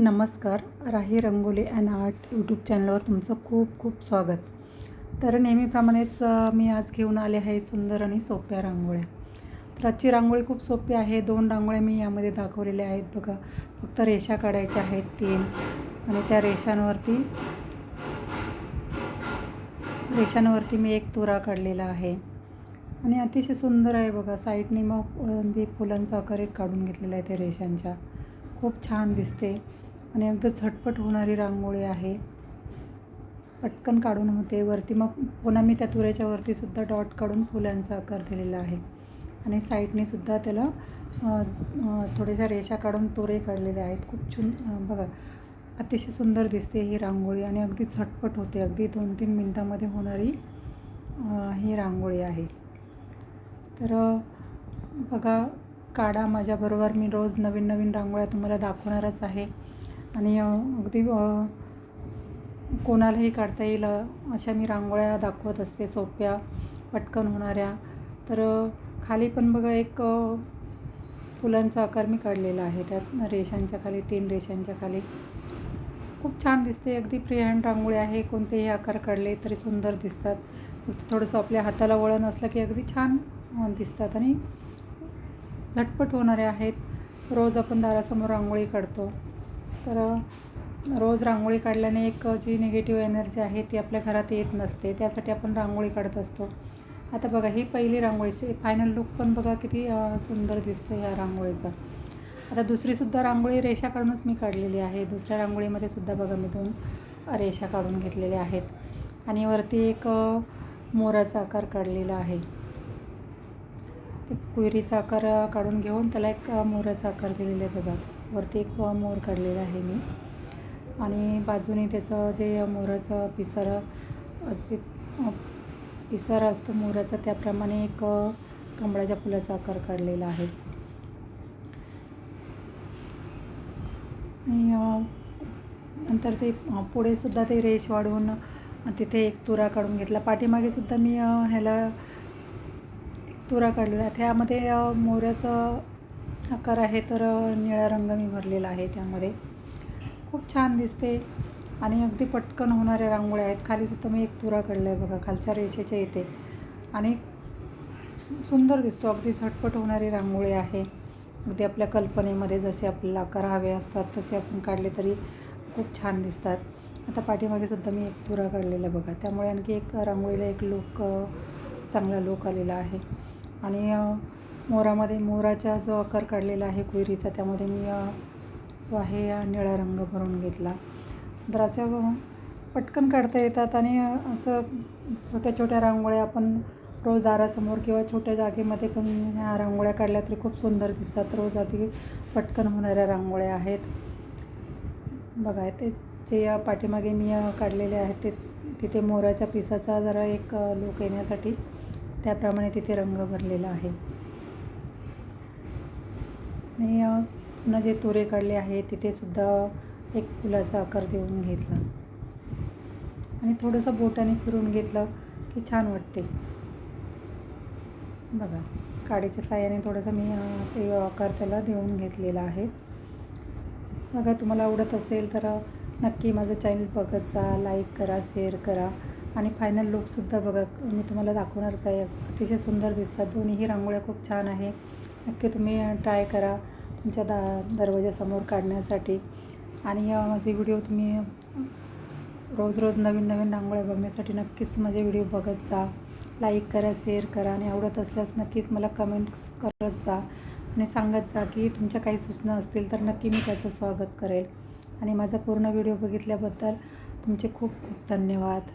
नमस्कार. Rahi Rangoli and art YouTube चॅनलवर तुमचं खूप खूप स्वागत. तर नेहमीप्रमाणेच मी आज घेऊन आले आहे सुंदर आणि सोप्या रांगोळ्या. तर आजची रांगोळी खूप सोपी आहे. दोन रांगोळ्या मी यामध्ये दाखवलेल्या आहेत. बघा फक्त रेषा काढायच्या आहेत तीन आणि त्या रेषांवरती रेषांवरती मी एक तुरा काढलेला आहे. आणि अतिशय सुंदर आहे बघा साईडने मग ते फुलांचा आकार एक काढून घेतलेला आहे त्या रेषांच्या. खूप छान दिसते. आणि अगदी झटपट होणारी रांगोळी आहे. पटकन काढून होते वरती मग पुन्हा मी त्या तुऱ्याच्या डॉट काढून फुलांचा आकार दिलेला आहे. आणि साईडनेसुद्धा त्याला थोड्याशा रेषा काढून तुरे काढलेले आहेत. खूप छून बघा अतिशय सुंदर दिसते ही रांगोळी आणि अगदी झटपट होते. अगदी दोन तीन मिनटामध्ये होणारी ही रांगोळी आहे. तर बघा काढा माझ्याबरोबर. मी रोज नवीन नवीन रांगोळ्या तुम्हाला दाखवणारच आहे. आणि अगदी कोणालाही काढता येईल अशा मी रांगोळ्या दाखवत असते सोप्या पटकन होणाऱ्या. तर खाली पण बघा एक फुलांचा आकार मी काढलेला आहे. त्यात रेषांच्या खाली तीन रेषांच्या खाली. खूप छान दिसते. अगदी फ्री हँड रांगोळी आहे. कोणतेही आकार काढले तरी सुंदर दिसतात. फक्त थोडंसं आपल्या हाताला वळण असलं की अगदी छान दिसतात. आणि झटपट होणारे आहेत. रोज आपण दारासमोर रांगोळी काढतो. तर रोज रांगोळी काढल्याने एक जी निगेटिव्ह एनर्जी आहे ती आपल्या घरात येत नसते. त्यासाठी आपण रांगोळी काढत असतो. आता बघा ही पहिली रांगोळीची फायनल लुक पण बघा किती सुंदर दिसतो ह्या रांगोळीचा. आता दुसरीसुद्धा रांगोळी रेषा काढूनच मी काढलेली आहे. दुसऱ्या रांगोळीमध्ये सुद्धा बघा मी दोन रेषा काढून घेतलेल्या आहेत. आणि वरती एक मोराचा आकार काढलेला आहे. ते कुयरीचा आकार काढून घेऊन त्याला एक मोराचा आकार दिलेला आहे बघा. वरती एक मोर काढलेला आहे मी. आणि बाजूने त्याचं जे मोराचं पिसार जे पिसारा असतो मोराचा त्याप्रमाणे एक कमळाच्या फुलाचा आकार काढलेला आहे. आणि नंतर ते पुढेसुद्धा ते रेष वाढवून तिथे एक तुरा काढून घेतला. पाठीमागे सुद्धा मी ह्याला एक तुरा काढलेला त्यामध्ये मोऱ्याचं आकार आहे तर निळा रंग मी भरलेला आहे त्यामध्ये. खूप छान दिसते आणि अगदी पटकन होणाऱ्या रांगोळ्या आहेत. खालीसुद्धा मी एक तुरा काढला आहे बघा खालच्या रेषेच्या येते आणि सुंदर दिसतो अगदी झटपट होणारी रांगोळी आहे. अगदी आपल्या कल्पनेमध्ये जसे आपल्याला आकार हवे असतात तसे आपण काढले तरी खूप छान दिसतात. आता पाठीमागे सुद्धा मी एक तुरा काढलेला आहे बघा. त्यामुळे आणखी एक रांगोळीला एक लुक चांगला लुक आलेला आहे. आणि मोरामध्ये मोराचा जो आकार काढलेला आहे कुहिरीचा त्यामध्ये मी जो आहे निळा रंग भरून घेतला. तर असं पटकन काढता येतात आणि असं छोट्या छोट्या रांगोळ्या आपण रोज दारासमोर किंवा छोट्या जागेमध्ये पण ह्या रांगोळ्या काढल्या तरी खूप सुंदर दिसतात. रोज आधी पटकन होणाऱ्या रांगोळ्या आहेत. बघा ते जे पाठीमागे मी काढलेले आहेत ते तिथे मोराच्या पिसाचा जरा एक लुक येण्यासाठी त्याप्रमाणे तिथे रंग भरलेला आहे. आणि पुन्हा जे तुरे काढले आहे तिथेसुद्धा एक फुलाचा आकार देऊन घेतला. आणि थोडंसं बोटाने फिरून घेतलं की छान वाटते. बघा काडीच्या साह्याने थोडंसं मी ते आकार त्याला देऊन घेतलेला आहे. बघा तुम्हाला आवडत असेल तर नक्की माझं चॅनल बघत जा लाईक करा शेअर करा. आणि फायनल लुकसुद्धा बघा मी तुम्हाला दाखवणारच आहे. अतिशय सुंदर दिसतात. दोन्हीही रांगोळ्या खूप छान आहे. नक्की तुम्ही ट्राय करा तुमच्या दा दरवाजासमोर काढण्यासाठी. आणि या माझे व्हिडिओ तुम्ही रोज रोज नवीन नवीन रांगोळ्या बघण्यासाठी नक्कीच माझे व्हिडिओ बघत जा. लाईक करा शेअर करा आणि आवडत असल्यास नक्कीच मला कमेंट्स करत जा आणि सांगत जा की तुमच्या काही सूचना असतील तर नक्की मी त्याचं स्वागत करेल. आणि माझा पूर्ण व्हिडिओ बघितल्याबद्दल तुमचे खूप खूप धन्यवाद.